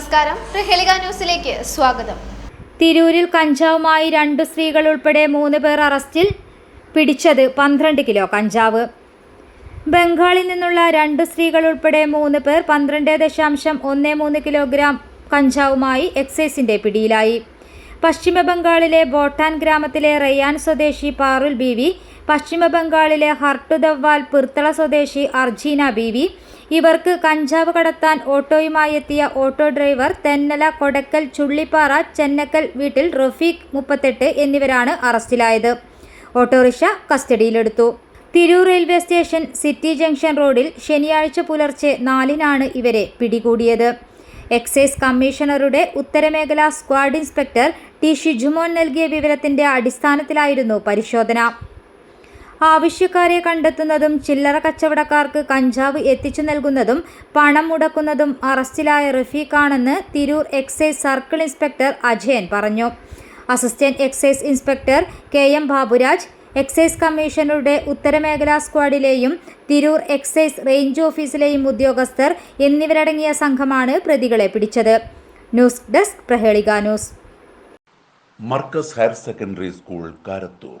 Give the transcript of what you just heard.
നമസ്കാരം. പ്രഹേലിക ന്യൂസിലേക്ക് സ്വാഗതം. തിരൂരിൽ കഞ്ചാവുമായി രണ്ട് സ്ത്രീകൾ ഉൾപ്പെടെ മൂന്ന് പേർ അറസ്റ്റിൽ പിടിച്ചത് പന്ത്രണ്ട് കിലോ കഞ്ചാവ്. ബംഗാളിൽ നിന്നുള്ള രണ്ട് സ്ത്രീകൾ ഉൾപ്പെടെ മൂന്ന് പേർ പന്ത്രണ്ട് ദശാംശം ഒന്ന് മൂന്ന് കിലോഗ്രാം കഞ്ചാവുമായി എക്സൈസിന്റെ പിടിയിലായി. പശ്ചിമ ബംഗാളിലെ ബോട്ടാൻ ഗ്രാമത്തിലെ റയ്യാൻ സ്വദേശി പാറുൽ ബീവി പശ്ചിമ ബംഗാളിലെ ഹർട്ടുദവ്വാൽ പിർത്തള സ്വദേശി അർജീന ബീവി. ഇവർക്ക് കഞ്ചാവ് കടത്താൻ ഓട്ടോയുമായി എത്തിയ ഓട്ടോ ഡ്രൈവർ തെന്നല കൊടക്കൽ ചുള്ളിപ്പാറ ചെന്നക്കൽ വീട്ടിൽ റഫീഖ് മുപ്പത്തെട്ട് എന്നിവരാണ് അറസ്റ്റിലായത്. ഓട്ടോറിക്ഷ കസ്റ്റഡിയിലെടുത്തു. Tirur railway station city junction റോഡിൽ ശനിയാഴ്ച പുലർച്ചെ നാലിനാണ് ഇവരെ പിടികൂടിയത്. എക്സൈസ് കമ്മീഷണറുടെ ഉത്തരമേഖലാ സ്ക്വാഡ് ഇൻസ്പെക്ടർ ടി ഷിജുമോൻ നൽകിയ വിവരത്തിന്റെ അടിസ്ഥാനത്തിലായിരുന്നു പരിശോധന. ആവശ്യക്കാരെ കണ്ടെത്തുന്നതും ചില്ലറ കച്ചവടക്കാർക്ക് കഞ്ചാവ് എത്തിച്ചു നൽകുന്നതും പണം മുടക്കുന്നതും അറസ്റ്റിലായ റഫീഖാണെന്ന് Tirur excise circle inspector Ajayan പറഞ്ഞു. Assistant excise inspector K M Baburaj excise കമ്മീഷണറുടെ ഉത്തരമേഖലാ സ്ക്വാഡിലെയും തിരൂർ എക്സൈസ് റേഞ്ച് ഓഫീസിലെയും ഉദ്യോഗസ്ഥർ എന്നിവരടങ്ങിയ സംഘമാണ് പ്രതികളെ പിടിച്ചത്. News desk Prahelika news. Markaz higher secondary school Karathur.